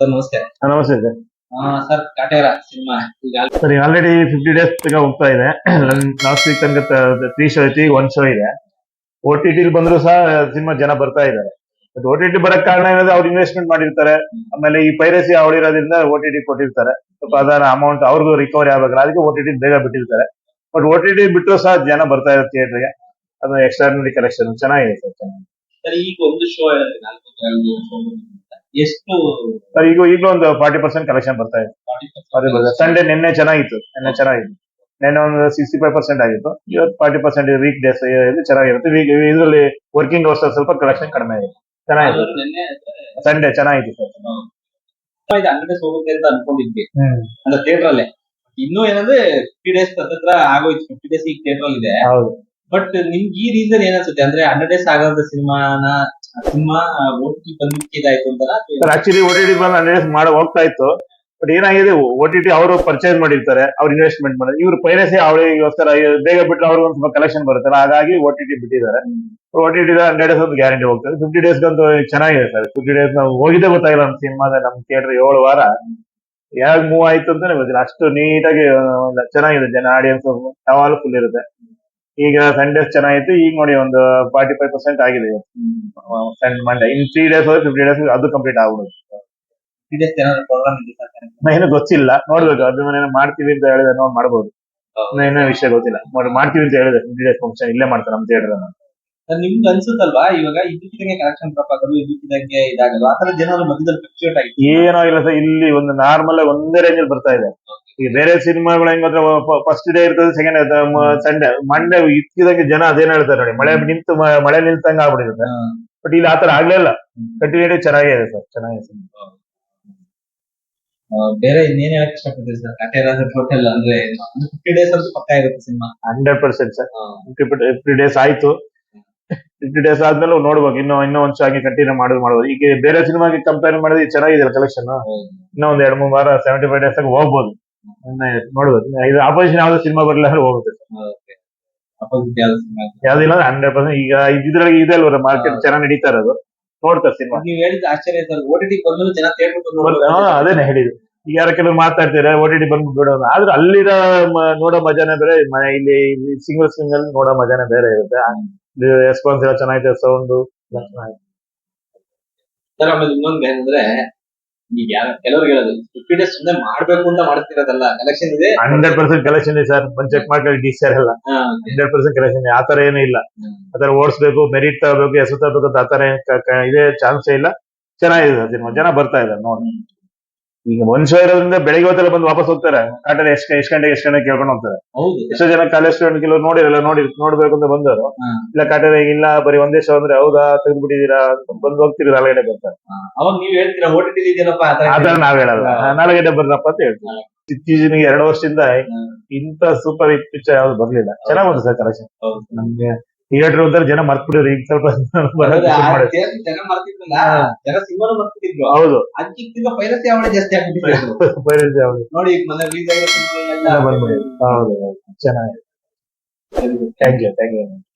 Sir ನಮಸ್ತೆ. ನಮಸ್ತೆ sir. Sir Kaatera cinema. ಈಗ ಸರಿ ಆಲ್ರೆಡಿ ಫಿಫ್ಟಿ ಡೇಸ್ ತನಕ ಹೋಗ್ತಾ ಇದೆ. ಲಾಸ್ಟ್ ವೀಕ್ ತನಕ ತ್ರೀ ಶೋ ಐತಿ ಒನ್ ಶೋ ಇದೆ. ಓ ಟಿ ಬಂದ್ರು ಸಹ ಸಿನಿಮಾ ಜನ ಬರ್ತಾ ಇದ್ದಾರೆ. ಬಟ್ ಓ ಟಿ ಟಿ ಬರಕ್ ಕಾರಣ ಏನಂದ್ರೆ ಅವ್ರು ಇನ್ವೆಸ್ಟ್ಮೆಂಟ್ ಮಾಡಿರ್ತಾರೆ. ಆಮೇಲೆ ಈ ಪೈರಸಿ ಅವಳಿರೋದ್ರಿಂದ ಓ ಟಿ ಟಿ ಕೊಟ್ಟಿರ್ತಾರೆ. ಸ್ವಲ್ಪ ಅದರ ಅಮೌಂಟ್ ಅವ್ರಿಗೂ ರಿಕವರಿ ಆಗ್ಬೇಕಲ್ಲ ಅದಕ್ಕೆ ಓ ಟಿ ಟಿ ಬೇಗ ಬಿಟ್ಟಿರ್ತಾರೆ. ಬಟ್ ಓ ಟಿ ಟಿ ಬಿಟ್ಟರು ಸಹ ಜನ ಬರ್ತಾ ಇದ್ದಾರೆ ಥಿಯೇಟರ್ಗೆ ಅದು ಎಕ್ಸ್ಟ್ರಾರ್ನರಿ ಕಲೆಕ್ಷನ್ ಚೆನ್ನಾಗಿದೆ ಸರ್ ಚೆನ್ನಾಗಿದೆ. ಸರ್ ಈಗ ಒಂದು ಶೋ. ಎಷ್ಟು ಸರ್ ಈಗ ಈಗಲೂ ಒಂದು ಫಾರ್ಟಿ ಪರ್ಸೆಂಟ್ ಕಲೆಕ್ಷನ್ ಬರ್ತಾ ಇದೆ. ಸಂಡೇ ನಿನ್ನೆ ಚೆನ್ನಾಗಿತ್ತು. ನಿನ್ನೆ ಚೆನ್ನಾಗಿತ್ತು. ನಿನ್ನೆ ಒಂದು ಸಿಕ್ಸ್ಟಿ ಫೈವ್ ಪರ್ಸೆಂಟ್ ಆಗಿತ್ತು. ಇವತ್ತು ಫಾರ್ಟಿ ಪರ್ಸೆಂಟ್ ವೀಕ್ ಡೇಸ್ ಚೆನ್ನಾಗಿರುತ್ತೆ. ವೀಕ್ ಇದರಲ್ಲಿ ವರ್ಕಿಂಗ್ ಅವರ್ಸ್ ಸ್ವಲ್ಪ ಕಲೆಕ್ಷನ್ ಕಡಿಮೆ ಆಗಿದೆ. ಚೆನ್ನಾಗಿದೆ. ಸಂಡೇ ಚೆನ್ನಾಗಿತ್ತು ಸರ್. ಇದು ಅಂಗಡಿ ಹೋಗುತ್ತೆ ಅಂತ ಅನ್ಕೊಂಡಿದ್ವಿ. ಅಂದ್ರೆ ಥಿಯೇಟರ್ ಅಲ್ಲೇ. ಇನ್ನೂ ಏನಂದ್ರೆ ಫಿಫ್ಟಿ ಡೇಸ್ ಹತ್ರ ಆಗೋಯ್ತು. ಫಿಫ್ಟಿ ಡೇಸ್ ಈಗ ಥಿಯೇಟರ್ ಅಲ್ಲಿ ಇದೆ ಹೌದು. ಬಟ್ ನಿಮ್ಗೆ ಈ ರೀಸನ್ ಏನ್ಸುತ್ತೆ ಅಂದ್ರೆ ಹಂಡ್ರೆಡ್ ಡೇಸ್ ಆಗೋದ ಸಿನಿಮಾನ ಸಿನಿಮಾ ಓಟಿ ಬಂದಿದ್ದಾಯ್ತು ಅಂತ ಆಕ್ಚುಲಿ ಟಿ ಹೋಗ್ತಾ ಇತ್ತು. ಬಟ್ ಏನಾಗಿದೆ ಓ ಟಿ ಅವರು ಪರ್ಚೇಸ್ ಮಾಡಿರ್ತಾರೆ, ಅವ್ರು ಇನ್ವೆಸ್ಟ್ಮೆಂಟ್ ಮಾಡಿ ಇವ್ರು ಪೈರಸಿ ಅವಳಿಗೋಸ್ಕರ ಬೇಗ ಬಿಟ್ಟು ಅವ್ರಿಗೆ ಒಂದು ಸ್ವಲ್ಪ ಕಲೆಕ್ಷನ್ ಬರುತ್ತಲ್ಲ, ಹಾಗಾಗಿ ಓ ಬಿಟ್ಟಿದ್ದಾರೆ. ಓ ಟಿ ಡೇಸ್ ಒಂದು ಗ್ಯಾರಂಟಿ ಹೋಗ್ತದೆ. ಫಿಫ್ಟಿ ಡೇಸ್ ಅಂತ ಚೆನ್ನಾಗಿದೆ ಸರ್ ಫಿಫ್ಟಿ ಡೇಸ್ ನಾವು ಹೋಗಿದ್ದೇ ಗೊತ್ತಾಗಿಲ್ಲ ನಮ್ಮ ಸಿನಿಮಾದ ನಮ್ಮ ಥಿಯೇಟರ್ ಏಳು ವಾರ. ಯಾವಾಗ ಮೂವ್ ಆಯ್ತು ಅಂತಾನೆ ಗೊತ್ತಿಲ್ಲ. ಅಷ್ಟು ನೀಟಾಗಿ ಚೆನ್ನಾಗಿದೆ ಜನ ಆಡಿಯನ್ಸ್ ಯಾವಾಗಲೂ ಫುಲ್ ಇರುತ್ತೆ. ಈಗ ಸಂಡೇಸ್ ಚೆನ್ನಾಗಿತ್ತು. ಈಗ ನೋಡಿ ಒಂದು ಫಾರ್ಟಿ ಫೈವ್ ಪರ್ಸೆಂಟ್ ಆಗಿದೆ Monday Monday in three days ಹೋದ್ರೆ ಫಿಫ್ಟಿ ಡೇಸ್ ಅದು ಕಂಪ್ಲೀಟ್ ಆಗ್ಬಿಡುತ್ತೆ. ಏನು ಗೊತ್ತಿಲ್ಲ. ನೋಡ್ಬೇಕು. ಅದು ಮನೇನ ಮಾಡ್ತೀವಿ ಅಂತ ಹೇಳಿದ್ರೆ ನೋಡ್ ಮಾಡ್ಬೋದು. ಇನ್ನೇನು ಏನೋ ವಿಷಯ ಗೊತ್ತಿಲ್ಲ. ಮಾಡಿ- ಮಾಡ್ತೀವಿ ಅಂತ ಫಿಫ್ಟಿ ಡೇಸ್ ಫಂಕ್ಷನ್ ಇಲ್ಲೇ ಮಾಡ್ತಾರೆ ನಮ್ಮ ಥಿಯೇಟರ್ ನಿಮ್ಗೆ ಅನ್ಸುತ್ತಲ್ವಾ? ಇವಾಗ ಇದಕ್ಕಿದಂಗೆ ಕನೆಕ್ಷನ್ ಡ್ರಾಪ್ ಆಗೋದು ಇದಕ್ಕಿದಂಗೆ ಇದಾಗೋದು ಆತರ ಜನ ಮಧ್ಯದಲ್ಲಿ ಫ್ಲಕ್ಚುಯೇಟ್ ಆಗಿದೆ ಏನೋ ಇಲ್ಲ ಸರ್ ಇಲ್ಲಿ ಒಂದು ನಾರ್ಮಲ್ ಒಂದೇ ರೇಂಜ್ ಅಲ್ಲಿ ಬರ್ತಾ ಇದೆ. ಈ ಬೇರೆ ಸಿನಿಮಾಗಳು ಹೆಂಗ್ ಗೊತ್ತಾ ಫಸ್ಟ್ ಡೇ ಇರ್ತದೆ ಸೆಕೆಂಡ್ ಸಂಡೆ ಮಂಡೇ ಇಕ್ಕಿದಂಗೆ ಜನ ಅದೇನ ಹೇಳ್ತಾರೆ ನೋಡಿ ಮಳೆ ನಿಂತು ಮಳೆ ನಿಲ್ತಂಗ ಆಗ್ಬಿಟ್ಟಿರುತ್ತೆ ಬಟ್ ಇಲ್ಲಿ ಆತರ ಆಗ್ಲೇ ಇಲ್ಲ. ಕಂಟಿನ್ಯೂಟಿ ಚೆನ್ನಾಗಿದೆ ಸರ್ ಚೆನ್ನಾಗಿದೆ ಸರ್ ಆ, ಬೇರೆ ಇನ್ನೇನ್ ಹೇಳಕ್ ಇಷ್ಟಪಡ್ತೀರಿ ಸರ್? ಕಾಟೇರ ಟೋಟಲ್ ಅಂದ್ರೆ ಫಿಫ್ಟಿ ಡೇಸ್ ಅಂತೂ ಪಕ್ಕ ಇರುತ್ತೆ cinema. Hundred percent sir. Fifty days ಆಯ್ತು. ಫಿಫ್ಟಿ ಡೇಸ್ ಆದ್ಮೇಲೆ ನೋಡ್ಬೇಕು. ಇನ್ನು ಇನ್ನೂ ಒಂದ್ ಹಾಗೆ ಕಂಟಿನ್ಯೂ ಮಾಡೋದು. ಮಾಡ್ಬೋದು ಈಗ ಬೇರೆ ಸಿನಿಮಾಗೆ ಕಂಪೇರ್ ಮಾಡಿದ್ರೆ ಚೆನ್ನಾಗಿದೆ ಕಲೆಕ್ಷನ್ ಇನ್ನೂ ಒಂದ್ ಎರಡ್ ಮೂರ್ ವಾರ ಸೆವೆಂಟಿ ಫೈವ್ ಡೇಸ್ ಹೋಗ್ಬೋದು. ನೋಡ್ಬೋದು ನೋಡ್ಬೇಕು. ಇದು ಆಪೋಸಿಷನ್ ಯಾವ್ದು ಸಿನಿಮಾ ಬರಲಿಲ್ಲ ಅಂದ್ರೆ ಹೋಗುತ್ತೆ ಯಾವ್ದಿಲ್ಲ ಯಾವ್ದಿಲ್ಲ ಹಂಡ್ರೆಡ್ ಪರ್ಸೆಂಟ್ ಈಗ ಇದ್ರಲ್ಲಿ ಇದೆ ಅಲ್ವ ಮಾರ್ಕೆಟ್ ಚೆನ್ನಾಗಿ ನಡೀತಾ ಇರೋದು. ನೋಡ್ತಾರೆ ಸಿನಿಮಾ. ನೀವು ಹೇಳಿದ ಆಶ್ಚರ್ಯ ಅದೇನೆ ಹೇಳಿದ್ರು ಈಗ ಯಾರ ಕೆಲವರು ಮಾತಾಡ್ತೀರಾ ಓ ಟಿ ಟಿ ಬಂದ್ಬಿಟ್ಟು ಬಿಡೋಣ ಆದ್ರೆ ಅಲ್ಲಿರೋ ನೋಡೋ ಮಜಾನೇ ಬೇರೆ. ಇಲ್ಲಿ ಸಿಂಗಲ್ ಸಿಂಗಲ್ ನೋಡೋ ಮಜಾನೇ ಬೇರೆ ಇರುತ್ತೆ. ರೆಸ್ಪಾನ್ಸ್ ಎಲ್ಲ ಚೆನ್ನಾಗಿದೆ ಸೌಂಡ್. ಸರ್ ಆಮೇಲೆ ಇನ್ನೊಂದು ಏನಂದ್ರೆ ಈಗ ಯಾರ ಕೆಲವ್ರು ಹೇಳೋದು ಫಿಫ್ಟಿ ಡೇಸ್ ಸುಮ್ಮನೆ ಮಾಡ್ಬೇಕು ಅಂತ ಮಾಡ್ತಿರೋದಲ್ಲ ಕಲೆಕ್ಷನ್ ಇದೆ? ಹಂಡ್ರೆಡ್ ಪರ್ಸೆಂಟ್ ಕಲೆಕ್ಷನ್ ಇದೆ ಸರ್. ಬಂದ್ ಚೆಕ್ ಮಾಡ್ಕೊಳ್ಳಿ ಡಿ ಸರ್ ಎಲ್ಲ. ಹಂಡ್ರೆಡ್ ಪರ್ಸೆಂಟ್ ಕಲೆಕ್ಷನ್ ಆತರ ಏನೂ ಇಲ್ಲ. ಆತರ ಓಡಿಸ್ಬೇಕು ಮೆರಿಟ್ ತಗೋಬೇಕು ಹೆಸರು ತಗೋಬೇಕು ಅಂತ ಆತರ ಇದೇ ಚಾನ್ಸೇ ಇಲ್ಲ. ಚೆನ್ನಾಗಿದೆ ಸಿನಿಮಾ ಜನ ಬರ್ತಾ ಇದ್ದಾರೆ ನೋಡಿ. ಈಗ ಒಂದ್ ಬೆಳಿಗ್ಗೆ ಹೊತ್ತೆಲ್ಲ ಬಂದು ವಾಪಸ್ ಹೋಗ್ತಾರೆ. ಕಾಟಲ್ಲಿ ಎಷ್ಟು ಎಷ್ಟು ಗಂಟೆಗೆ ಎಷ್ಟು ಗಂಟೆ ಕೇಳ್ಕೊಂಡು ಹೋಗ್ತಾರೆ. ಎಷ್ಟೋ ಜನ ಕಾಲೇಜ್ ಸ್ಟೂಡೆಂಟ್ ಕೆಲವರು ನೋಡಿರಲ್ಲ ನೋಡಿ ನೋಡ್ಬೇಕು ಅಂತ ಬಂದವರು. ಇಲ್ಲ ಕಾಟ ಇಲ್ಲ ಬರೀ ಒಂದೇ ಶೋ ಅಂದ್ರೆ ಹೌದಾ ತೆಗೆದ್ಬಿಟ್ಟಿದೀರಾ ಅಂತ ಬಂದು ಹೋಗ್ತೀರಾ ನಾಲ್ಕು ಗಂಟೆ ಬರ್ತಾರೆ ಅವಾಗ ನೀವು ಹೇಳ್ತೀರಾ ಓಟಿಟಿ ಇದೆಯಲ್ಲಪ್ಪ ಆತರ ನಾವ್ ಹೇಳಲ್ಲ. ನಾಲ್ಕು ಗಂಟೆ ಬರ್ರಪ್ಪ ಅಂತ ಹೇಳ್ತೀವಿ. ಇತ್ತೀಚಿನ ಎರಡು ವರ್ಷದಿಂದ ಇಂತ ಸೂಪರ್ ಹಿಟ್ ಪಿಕ್ಚರ್ ಯಾವ್ದು ಬರ್ಲಿಲ್ಲ. ಚೆನ್ನಾಗ್ ಬಂತು ಸರ್ ಕಲೆಕ್ಷನ್. ನಮ್ಗೆ ಥಿಯೇಟರ್ ಹೋದ್ರೆ ಜನ ಮರ್ತ್ಬಿಟ್ಟಿದ್ರು ಈಗ ಸ್ವಲ್ಪ ಹೌದು ಪೈರಸಿ ಅವಳೇ ನೋಡಿ ಚೆನ್ನಾಗಿದೆ. Thank you thank you